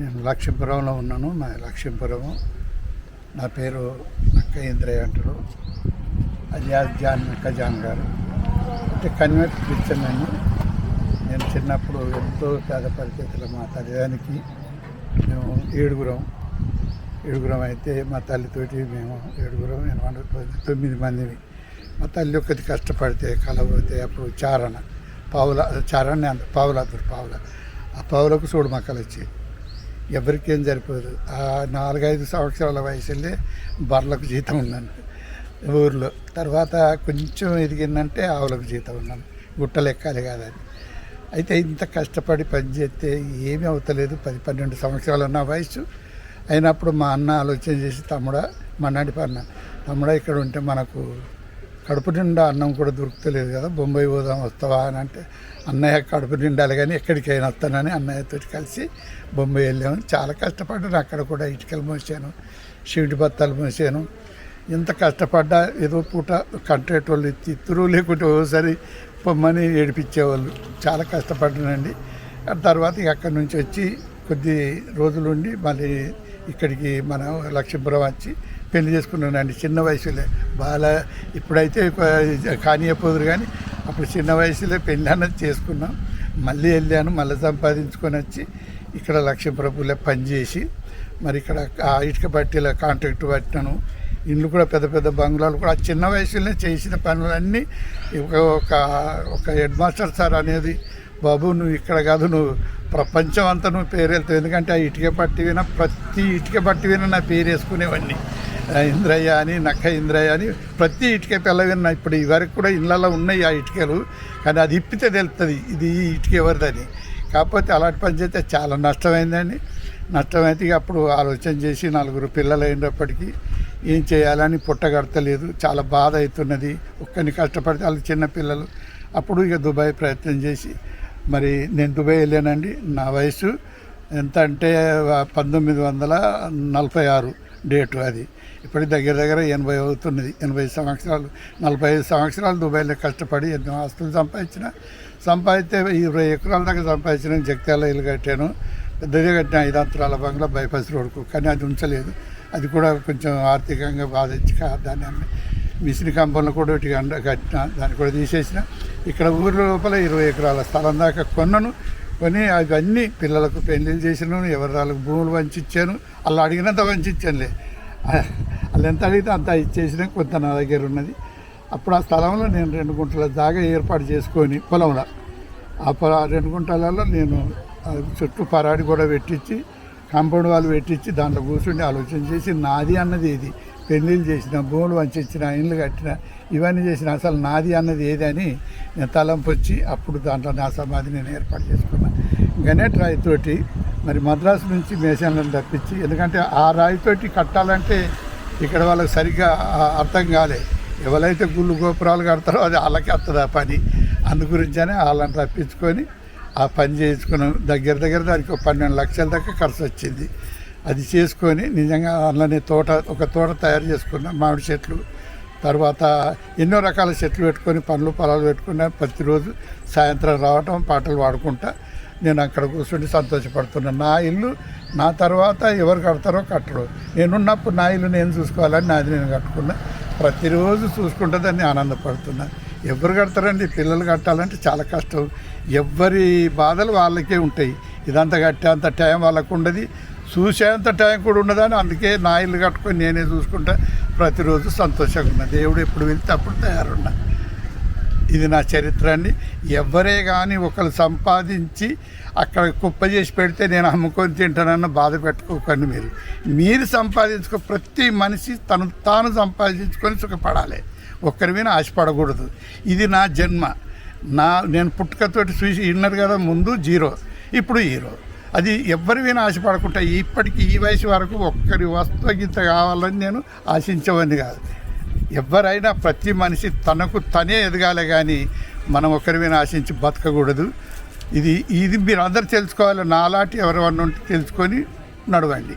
నేను లక్ష్మీపురంలో ఉన్నాను. మా లక్ష్మీపురము నా పేరు నక్క ఇంద్రయ్య అంటారు అజాజ్ జాన్ నక్క జాన్ గారు. అంటే కన్వర్ట్ క్రిస్టియన్ నేను. నేను చిన్నప్పుడు ఎంతో పేద పరిస్థితులు మా తల్లిదానికి మేము ఏడుగురం. ఏడుగురం అయితే మా తల్లితోటి మేము ఏడుగురం ఎనభై తొమ్మిది మందిని. మా తల్లి ఒకటి కష్టపడితే కలబోతే అప్పుడు చారణ పావుల చారణ అంత పావుల పావుల. ఆ పావులకు చూడు మక్కలు వచ్చి ఎవరికేం సరిపోదు. ఆ నాలుగైదు సంవత్సరాల వయసులే బర్రెలకు జీతం ఉందండి ఊర్లో. తర్వాత కొంచెం ఎదిగిందంటే ఆవులకు జీతం ఉన్నాను గుట్టలు ఎక్కాలి కాదని. అయితే ఇంత కష్టపడి పనిచేస్తే ఏమీ అవుతలేదు. పది పన్నెండు సంవత్సరాలు ఉన్న వయసు. అయినప్పుడు మా అన్న ఆలోచన చేసి తమ్ముడా మా పన్న అన్న తమ్ముడా ఇక్కడ ఉంటే మనకు కడుపు నిండా అన్నం కూడా దొరుకుతలేదు కదా. బొంబాయి పోదాం వస్తావా అని అంటే అన్నయ్య కడుపు నిండాలి కానీ ఎక్కడికైనా వస్తానని అన్నయ్యతో కలిసి బొంబాయి వెళ్ళాము. చాలా కష్టపడ్డాను. అక్కడ కూడా ఇటుకలు మోసాను షీటి బత్తాలు మోసాను. ఎంత కష్టపడ్డా ఏదో పూట కంట్రేటోళ్ళు తిత్తురు లేకుంటే ఓసారి పొమ్మని ఏడిపించేవాళ్ళు. చాలా కష్టపడ్డానండి. తర్వాత అక్కడి నుంచి వచ్చి కొద్ది రోజులుండి మళ్ళీ ఇక్కడికి మన లక్ష్మీపురం వచ్చి పెళ్ళి చేసుకున్నానండి. చిన్న వయసులే. బాగా ఇప్పుడైతే కానియపోదురు కానీ అప్పుడు చిన్న వయసులో పెళ్ళి అన్నది చేసుకున్నాం. మళ్ళీ వెళ్ళాను మళ్ళీ సంపాదించుకొని వచ్చి ఇక్కడ లక్ష్మీపురంలో పనిచేసి మరి ఇక్కడ ఆ ఇటుక బట్టీల కాంట్రాక్ట్ పట్టినాను ఇండ్లు కూడా పెద్ద పెద్ద బంగ్లాలు కూడా ఆ చిన్న వయసులోనే చేసిన పనులన్నీ ఒక ఒక ఒక హెడ్ మాస్టర్ సార్ అనేది బాబు నువ్వు ఇక్కడ కాదు నువ్వు ప్రపంచం అంతా నువ్వు పేరు వెళ్తావు ఎందుకంటే ఆ ఇటుక పట్టి విన ప్రతి ఇటుక పట్టి విన నా పేరు వేసుకునేవాడిని. ఇంద్రయ్య అని నక్క ఇంద్రయ్య అని ప్రతి ఇటుక పిల్ల విన్న ఇప్పుడు ఈ వరకు కూడా ఇళ్ళల్లో ఉన్నాయి ఆ ఇటుకలు కానీ అది ఇప్పితే తెలుస్తుంది ఇది ఈ ఇటుక ఎవరిదని. కాకపోతే అలాంటి పని చేస్తే చాలా నష్టమైందండి. నష్టమైతే ఇక అప్పుడు ఆలోచన చేసి నలుగురు పిల్లలు అయినప్పటికీ ఏం చేయాలని పుట్టగడతలేదు. చాలా బాధ అవుతున్నది. ఒక్కరిని కష్టపడితే వాళ్ళు చిన్న పిల్లలు. అప్పుడు ఇక దుబాయ్ ప్రయత్నం చేసి మరి నేను దుబాయ్ వెళ్ళానండి. నా వయసు ఎంత అంటే పంతొమ్మిది వందల నలభై ఆరు. డేటు అది. ఇప్పటికి దగ్గర దగ్గర ఎనభై అవుతున్నది. ఎనభై సంవత్సరాలు నలభై ఐదు సంవత్సరాలు దుబాయ్లో కష్టపడి ఎన్నో ఆస్తులు సంపాదించిన. సంపాదిస్తే ఇరవై ఎకరాల దాకా సంపాదించిన జగిత్యాల ఇల్లు కట్టాను. పెద్దది కట్టిన ఐదు అంతరాల బంగ్లా బైపాస్ రోడ్కు. కానీ అది ఉంచలేదు. అది కూడా కొంచెం ఆర్థికంగా బాధించి కా- దాన్ని అమ్మి మిషన్ కంపెనీలు కూడా ఒకటి కట్టిన దాన్ని కూడా తీసేసిన. ఇక్కడ ఊరి లోపల ఇరవై ఎకరాల స్థలం దాకా కొన్నను. కొని అవన్నీ పిల్లలకు పెళ్ళిళ్ళు చేసినాను ఎవరి వాళ్ళకి భూములు వంచాను అలా అడిగినంత వంచానులే వాళ్ళు ఎంత అడిగితే అంత ఇచ్చేసిన కొంత నా దగ్గర ఉన్నది. అప్పుడు ఆ స్థలంలో నేను రెండు గుంటల జాగా ఏర్పాటు చేసుకొని పొలంలో ఆ పొల రెండు గుంటలలో నేను చుట్టూ పరాడి కూడా పెట్టించి కాంపౌండ్ వాళ్ళు పెట్టించి దాంట్లో కూర్చుండి ఆలోచన చేసి నాది అన్నది ఏది? పెళ్ళిళ్ళు చేసిన భూములు వంచిన ఇండ్లు కట్టిన ఇవన్నీ చేసిన అసలు నాది అన్నది ఏది అని నేను తలంపు వచ్చి అప్పుడు దాంట్లో నా సమాధి నేను ఏర్పాటు చేసుకున్నాను గణేట్ రాయితోటి మరి మద్రాసు నుంచి మేషాలను తప్పించి ఎందుకంటే ఆ రాయితోటి కట్టాలంటే ఇక్కడ వాళ్ళకి సరిగ్గా అర్థం కాలే. ఎవరైతే గుళ్ళు గోపురాలు కడతారో అది వాళ్ళకి వస్తుంది ఆ పని. అందుగురించనే వాళ్ళని తప్పించుకొని ఆ పని చేసుకున్నాం దగ్గర దగ్గర దానికి ఒక పన్నెండు లక్షల దాకా ఖర్చు వచ్చింది. అది చేసుకొని నిజంగా అందులోనే తోట ఒక తోట తయారు చేసుకున్నాం మామిడి చెట్లు. తర్వాత ఎన్నో రకాల చెట్లు పెట్టుకొని పండ్లు పొలాలు పెట్టుకున్నా. ప్రతిరోజు సాయంత్రం రావటం పాటలు పాడుకుంటా. నేను అక్కడ కూర్చుండి సంతోషపడుతున్నాను నా ఇల్లు నా తర్వాత ఎవరు కడతారో కట్టరు. నేనున్నప్పుడు నా ఇల్లు నేను చూసుకోవాలని నాది నేను కట్టుకున్నా. ప్రతిరోజు చూసుకుంటే దాన్ని ఆనందపడుతున్నా. ఎవరు కడతారండి? పిల్లలు కట్టాలంటే చాలా కష్టం. ఎవరి బాధలు వాళ్ళకే ఉంటాయి. ఇదంతా కట్టేంత టైం వాళ్ళకు ఉండదు. చూసేంత టైం కూడా ఉండదని అందుకే నా ఇల్లు కట్టుకొని నేనే చూసుకుంటా ప్రతిరోజు సంతోషంగా ఉన్నా. దేవుడు ఎప్పుడు వెళ్తే అప్పుడు తయారున్నా. ఇది నా చరిత్ర అండి. ఎవరే కానీ ఒకరు సంపాదించి అక్కడ కుప్ప చేసి పెడితే నేను అమ్ముకొని తింటానన్న బాధ పెట్టుకోకండి మీరు. మీరు సంపాదించుకో ప్రతి మనిషి తను తాను సంపాదించుకొని సుఖపడాలి. ఒక్కరి మీద ఆశపడకూడదు ఇది నా జన్మ. నా నేను పుట్టుకతోటి చూసి విన్నారు కదా ముందు జీరో. ఇప్పుడు హీరో. అది ఎవరి మీద ఆశపడకుండా ఇప్పటికీ ఈ వయసు వరకు ఒక్కరి వస్తుగీత కావాలని నేను ఆశించవని కాదు. ఎవరైనా ప్రతి మనిషి తనకు తనే ఎదగాలి కానీ మనం ఒకరి ఆశించి బతకకూడదు. ఇది ఇది మీరు అందరు తెలుసుకోవాలి. నాలాంటి ఎవరైనా ఉంటే తెలుసుకొని నడవండి.